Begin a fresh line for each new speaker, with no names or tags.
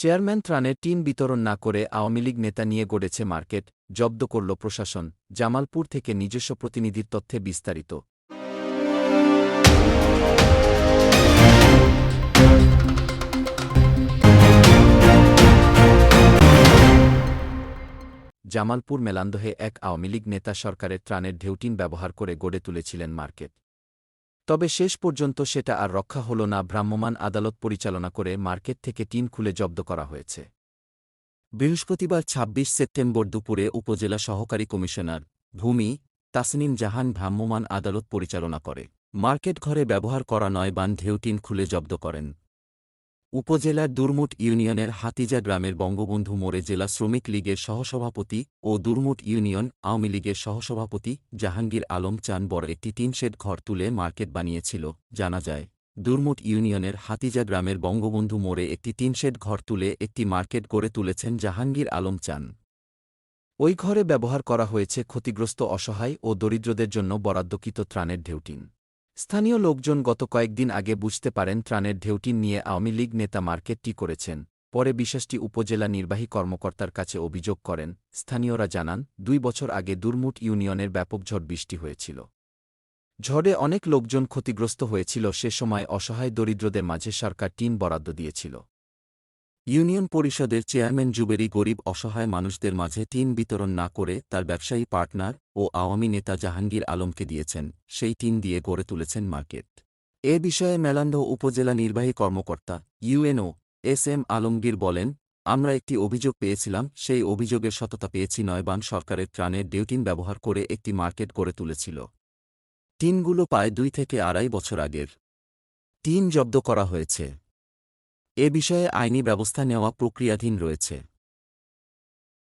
Chairman ত্রাণের tin বিতরণ না করে আওয়ামী লীগ নেতা নিয়ে গড়েছে মার্কেট, জব্দ করল প্রশাসন, জামালপুর থেকে নিজস্ব প্রতিনিধির তথ্যে বিস্তারিত। জামালপুর মেলান্দহে এক আওয়ামী লীগ নেতা সরকারের ত্রাণের ঢেউটিন ব্যবহার করে গড়ে তুলেছিলেন মার্কেট। তবে শেষ পর্যন্ত সেটা আর রক্ষা হল না ভ্রাম্যমাণ আদালত পরিচালনা করে মার্কেট থেকে টিন খুলে জব্দ করা হয়েছে। বৃহস্পতিবার ২৬ সেপ্টেম্বর দুপুরে উপজেলা সহকারী কমিশনার ভূমি তাসনিম জাহান ভ্রাম্যমাণ আদালত পরিচালনা করে। মার্কেট ঘরে ব্যবহার করা নয় বান ঢেউ টিন খুলে জব্দ করেন। উপজেলার দুর্মুট ইউনিয়নের হাতিজা গ্রামের বঙ্গবন্ধু মোড়ে জেলা শ্রমিক লীগের সহসভাপতি ও দুর্মুট ইউনিয়ন আওয়ামী লীগের সহসভাপতি জাহাঙ্গীর আলম চান বড় একটি টিনশেড ঘর তুলে মার্কেট বানিয়েছিল, জানা যায়। দুর্মুট ইউনিয়নের হাতিজা গ্রামের বঙ্গবন্ধু মোড়ে একটি টিনশেড ঘর তুলে একটি মার্কেট গড়ে তুলেছেন জাহাঙ্গীর আলম চান। ওই ঘরে ব্যবহার করা হয়েছে ক্ষতিগ্রস্ত, অসহায় ও দরিদ্রদের জন্য বরাদ্দকৃত ত্রাণের ঢেউটিন। স্থানীয় লোকজন গত কয়েকদিন আগে বুঝতে পারেন ত্রাণের ঢেউটি নিয়ে আওয়ামী লীগ নেতা মার্কেটটি করেছেন। পরে বিশ্বাসটি উপজেলা নির্বাহী কর্মকর্তার কাছে অভিযোগ করেন। স্থানীয়রা জানান, দুই বছর আগে দুর্মুট ইউনিয়নের ব্যাপক ঝড় বৃষ্টি হয়েছিল। ঝড়ে অনেক লোকজন ক্ষতিগ্রস্ত হয়েছিল। সে সময় অসহায় দরিদ্রদের মাঝে সরকার টিন বরাদ্দ দিয়েছিল। ইউনিয়ন পরিষদের চেয়ারম্যান জুবেরি গরিব অসহায় মানুষদের মাঝে টিন বিতরণ না করে তার ব্যবসায়ী পার্টনার ও আওয়ামী নেতা জাহাঙ্গীর আলমকে দিয়েছেন, সেই টিন দিয়ে গড়ে তুলেছেন মার্কেট। এ বিষয়ে মেলান্দ উপজেলা নির্বাহী কর্মকর্তা, ইউএনও, এস এম আলমগীর বলেন, আমরা একটি অভিযোগ পেয়েছিলাম, সেই অভিযোগের সততা পেয়েছি নয়বান সরকারের ত্রাণের ডিউটিন ব্যবহার করে একটি মার্কেট গড়ে তুলেছিল। টিনগুলো পায় দুই থেকে আড়াই বছর আগের। টিন জব্দ করা হয়েছে। এ বিষয়ে আইনি ব্যবস্থা নেওয়া প্রক্রিয়াধীন রয়েছে।